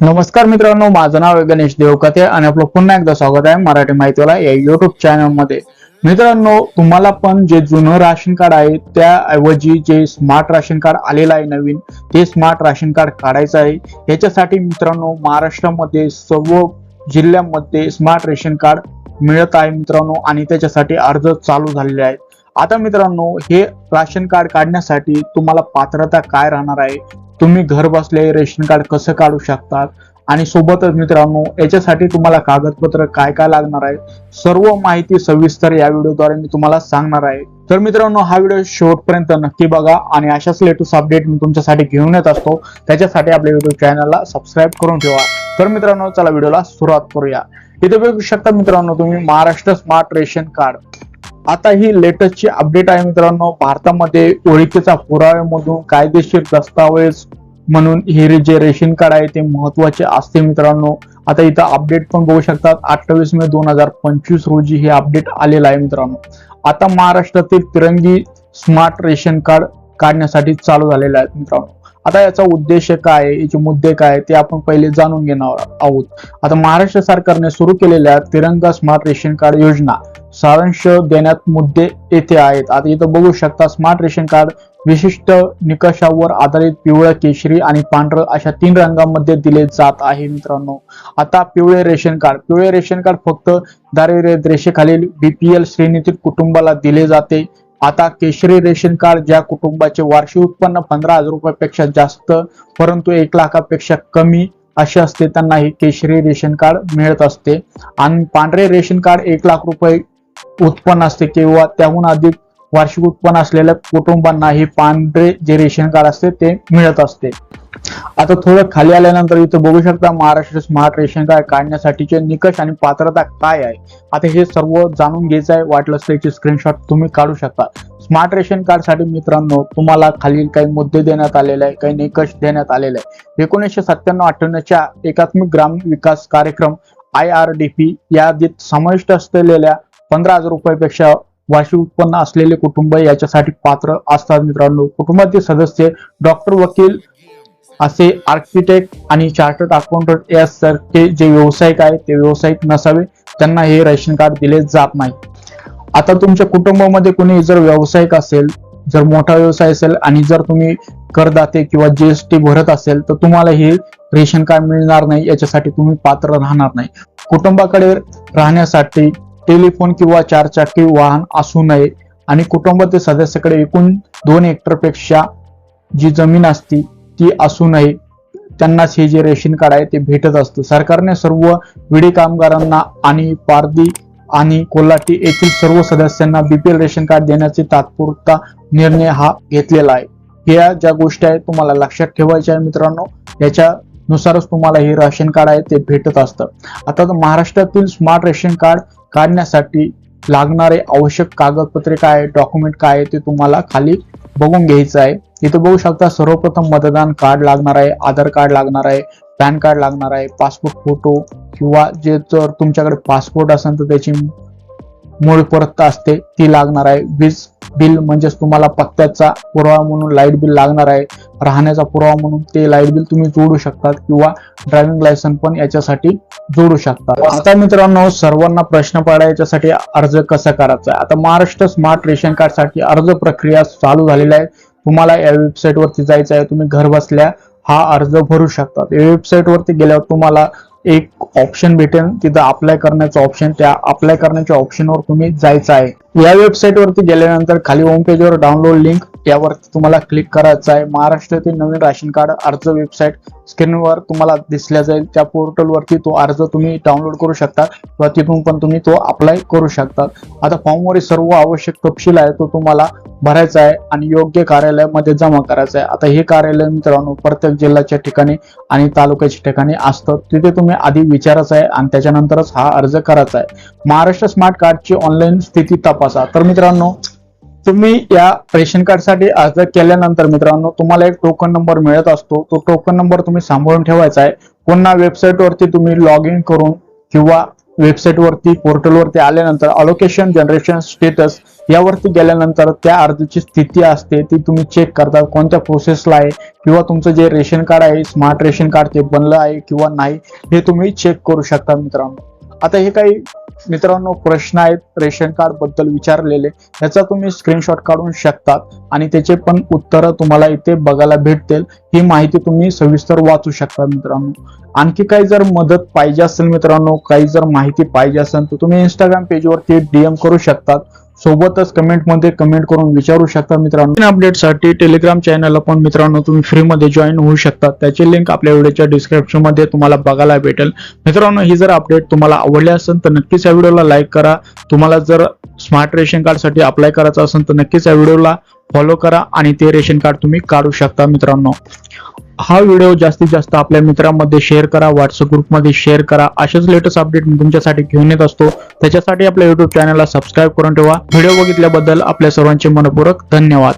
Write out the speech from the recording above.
नमस्कार मित्रांनो माझं नाव आहे गणेश देवकते आणि आपलं पुन्हा एकदा स्वागत आहे मराठी माहितीला या युट्यूब चॅनलमध्ये. मित्रांनो तुम्हाला पण जे जुनं राशन कार्ड आहे त्याऐवजी जे स्मार्ट राशन कार्ड आलेलं आहे नवीन ते स्मार्ट राशन कार्ड काढायचं आहे. याच्यासाठी मित्रांनो महाराष्ट्रामध्ये सर्व जिल्ह्यामध्ये स्मार्ट रेशन कार्ड मिळत आहे मित्रांनो आणि त्याच्यासाठी अर्ज चालू झालेले आहेत. आता मित्रांनो हे राशन कार्ड काढण्यासाठी तुम्हाला पात्रता काय राहणार आहे? तुम्ही घर बसल्या रेशन कार्ड कसं काढू शकतात? आणि सोबतच मित्रांनो याच्यासाठी तुम्हाला कागदपत्र काय काय लागणार आहे? सर्व माहिती सविस्तर या व्हिडिओद्वारे मी तुम्हाला सांगणार आहे. तर मित्रांनो हा व्हिडिओ शेवटपर्यंत नक्की बघा आणि अशाच लेटेस्ट अपडेट मी तुमच्यासाठी घेऊन येत असतो. त्याच्यासाठी आपल्या व्हिडिओ चॅनलला सबस्क्राईब करून ठेवा. तर मित्रांनो चला व्हिडिओला सुरुवात करूया. इथे बघू शकता मित्रांनो तुम्ही महाराष्ट्र स्मार्ट रेशन कार्ड आता ही लेटेस्टची अपडेट आहे मित्रांनो. भारतामध्ये ओळखीचा पुराव्यामधून कायदेशीर दस्तावेज म्हणून हे जे रेशन कार्ड आहे ते महत्त्वाचे असते मित्रांनो. आता इथं अपडेट पण बघू शकतात. अठ्ठावीस मे दोन हजार पंचवीस रोजी हे अपडेट आलेलं आहे मित्रांनो. आता महाराष्ट्रातील तिरंगी स्मार्ट रेशन कार्ड काढण्यासाठी चालू झालेलं आहे मित्रांनो. आता याचा उद्देश काय आहे? याचे मुद्दे काय ते आपण पहिले जाणून घेणार आहोत. आता महाराष्ट्र सरकारने सुरू केलेल्या तिरंगा स्मार्ट रेशन कार्ड योजना सारांश देण्यात मुद्दे येथे आहेत. आता इथं बघू शकता स्मार्ट रेशन कार्ड विशिष्ट निकषावर आधारित पिवळं केशरी आणि पांढरं अशा तीन रंगांमध्ये दिले जात आहे मित्रांनो. आता पिवळे रेशन कार्ड पिवळे रेशन कार्ड फक्त दारिद्र्य रेषेखालील बीपीएल श्रेणीतील कुटुंबाला दिले जाते. आता केशरी रेशन कार्ड ज्या कुटुंबाचे वार्षिक उत्पन्न पंधरा हजार रुपयापेक्षा जास्त परंतु एक लाखापेक्षा कमी असे असते त्यांना हे केशरी रेशन कार्ड मिळत असते. आणि पांढरे रेशन कार्ड एक लाख रुपये उत्पन्न असते किंवा त्याहून अधिक वार्षिक उत्पन्न असलेल्या कुटुंबांना हे पांढरे जे रेशन कार्ड असते ते मिळत असते. आता थोडं खाली आल्यानंतर इथं बघू शकता महाराष्ट्र स्मार्ट रेशन कार्ड काढण्यासाठीचे निकष आणि पात्रता काय आहे? आता हे सर्व जाणून घ्यायचं आहे वाटलंच त्याची स्क्रीनशॉट तुम्ही काढू शकता. स्मार्ट रेशन कार्डसाठी मित्रांनो तुम्हाला खालील काही मुद्दे देण्यात आलेले आहे काही निकष देण्यात आलेले आहे एकोणीसशे सत्त्याण्णव अठ्ठ्याण्णवच्या एकात्मिक ग्राम विकास कार्यक्रम आय आर डी पी यादीत समाविष्ट असलेल्या पंधरा हजार रुपयापेक्षा वार्षिक उत्पन्न असलेले कुटुंब याच्यासाठी पात्र असतात मित्रांनो. कुटुंबातील सदस्य डॉक्टर वकील असे आर्किटेक्ट आणि चार्टर्ड अकाउंटंट यासारखे जे व्यावसायिक आहेत ते व्यावसायिक नसावे. त्यांना हे रेशन कार्ड दिले जात नाही. आता तुमच्या कुटुंबामध्ये कोणी जर व्यावसायिक असेल जर मोठा व्यवसाय असेल आणि जर तुम्ही करदाते किंवा जीएसटी भरत असेल तर तुम्हाला हे रेशन कार्ड मिळणार नाही याच्यासाठी तुम्ही पात्र राहणार नाही. कुटुंबाकडे राहण्यासाठी टेलिफोन किंवा चारचाकी वाहन असू नये आणि कुटुंबातील सदस्याकडे एकूण दोन हेक्टरपेक्षा जी जमीन असती ती असू नये. त्यांनाच हे जे रेशन कार्ड आहे ते भेटत असतं. सरकारने सर्व विडी कामगारांना आणि पारदी आणि कोल्हाटी येथील सर्व सदस्यांना बीपीएल रेशन कार्ड देण्याचे तात्पुरता निर्णय हा घेतलेला आहे. या ज्या गोष्टी आहेत तुम्हाला लक्षात ठेवायच्या आहे मित्रांनो. याच्यानुसारच तुम्हाला हे राशन कार्ड आहे ते भेटत असतं. आता महाराष्ट्रातील स्मार्ट रेशन कार्ड काढण्यासाठी लागणारे आवश्यक कागदपत्रे काय डॉक्युमेंट काय आहे ते तुम्हाला खाली बघून घ्यायचं आहे. इथं बघू शकता सर्वप्रथम मतदान कार्ड लागणार आहे आधार कार्ड लागणार आहे पॅन कार्ड लागणार आहे पासपोर्ट फोटो किंवा जे जर तुमच्याकडे पासपोर्ट असेल तर त्याची मूळ परत असते ती लागणार आहे. वीज बिल म्हणजेच तुम्हाला पत्त्याचा पुरावा म्हणून लाइट बिल लागणार आहे. राहण्याचा पुरावा म्हणून ते लाइट बिल तुम्ही जोडू शकतात किंवा ड्रायव्हिंग लायसन पण याच्यासाठी जोडू शकतात. आता मित्रांनो सर्वांना प्रश्न पडा याच्यासाठी अर्ज कसा करायचा आहे? आता महाराष्ट्र स्मार्ट रेशन कार्डसाठी अर्ज प्रक्रिया चालू झालेली आहे. तुम्हाला या वेबसाईट वरती जायचं आहे. तुम्ही घर बसल्या हा अर्ज भरू शकतात. या वेबसाईट वरती गेल्यावर तुम्हाला एक ऑप्शन भेटेल. तिथं अप्लाय करण्याचं ऑप्शन त्या अप्लाय करण्याच्या ऑप्शनवर तुम्ही जायचं आहे. या वेबसाईट वरती गेल्यानंतर खाली होम पेजवर डाउनलोड लिंक यावर तुम्हाला क्लिक करायचं आहे. महाराष्ट्रातील नवीन राशन कार्ड अर्ज वेबसाईट स्क्रीनवर तुम्हाला दिसल्या जाईल. त्या पोर्टलवरती तो अर्ज तुम्ही डाउनलोड करू शकता किंवा तिथून पण तुम्ही तो अप्लाय करू शकता. आता फॉर्मवर सर्व आवश्यक तपशील आहे तो तुम्हाला भरायचा आहे आणि योग्य कार्यालयामध्ये जमा करायचा आहे. आता हे कार्यालय मित्रांनो प्रत्येक जिल्ह्याच्या ठिकाणी आणि तालुक्याच्या ठिकाणी असतं. तिथे तुम्ही आधी विचारायचं आहे आणि त्याच्यानंतरच हा अर्ज करायचा आहे. महाराष्ट्र स्मार्ट कार्डची ऑनलाईन स्थिती तपासा. तर मित्रांनो तुम्ही या रेशन कार्डसाठी अर्ज केल्यानंतर मित्रांनो तुम्हाला एक टोकन नंबर मिळत असतो. तो टोकन नंबर तुम्ही सांभाळून ठेवायचा आहे. पुन्हा वेबसाईट वरती तुम्ही लॉग इन करून किंवा वेबसाईट वरती पोर्टल वरती आल्यानंतर अलोकेशन जनरेशन स्टेटस यावरती गेल्यानंतर त्या अर्जाची स्थिती असते. ती तुम्ही चेक करता कोणत्या प्रोसेसला आहे किंवा तुमचं जे रेशन कार्ड आहे स्मार्ट रेशन कार्ड ते बनलं आहे किंवा नाही हे तुम्ही चेक करू शकता मित्रांनो. आता हे काही मित्रांनो प्रश्न आहेत रेशन कार्डबद्दल विचारलेले. याचा तुम्ही स्क्रीनशॉट काढून शकतात आणि त्याचे पण उत्तर तुम्हाला इथे बघायला भेटतील. ही माहिती तुम्ही सविस्तर वाचू शकता मित्रांनो. आणखी काही जर मदत पाहिजे असेल मित्रांनो काही जर माहिती पाहिजे असेल तर तुम्ही इंस्टाग्राम पेजवरती डीएम करू शकतात. सोबतच कमेंटमध्ये कमेंट करून विचारू शकता मित्रांनो. अपडेटसाठी टेलिग्राम चॅनलला पण मित्रांनो तुम्ही फ्रीमध्ये जॉईन होऊ शकता. त्याची लिंक आपल्या व्हिडिओच्या डिस्क्रिप्शनमध्ये तुम्हाला बघायला भेटेल. मित्रांनो ही जर अपडेट तुम्हाला आवडली असेल तर नक्कीच या व्हिडिओला लाईक करा. तुम्हाला जर स्मार्ट रेशन कार्डसाठी अप्लाय करायचं असेल तर नक्कीच या व्हिडिओला फॉलो करा आणि ते रेशन कार्ड तुम्ही काढू शकता मित्रांनो. हा व्हिडिओ जास्तीत जास्त आपल्या मित्रांमध्ये शेअर करा व्हॉट्सअप ग्रुपमध्ये शेअर करा. असेच लेटेस्ट अपडेट मी तुमच्यासाठी घेऊन येत असतो. त्याच्यासाठी आपल्या युट्यूब चॅनलला सबस्क्राईब करून ठेवा. व्हिडिओ बघितल्याबद्दल आपल्या सर्वांचे मनपूर्वक धन्यवाद.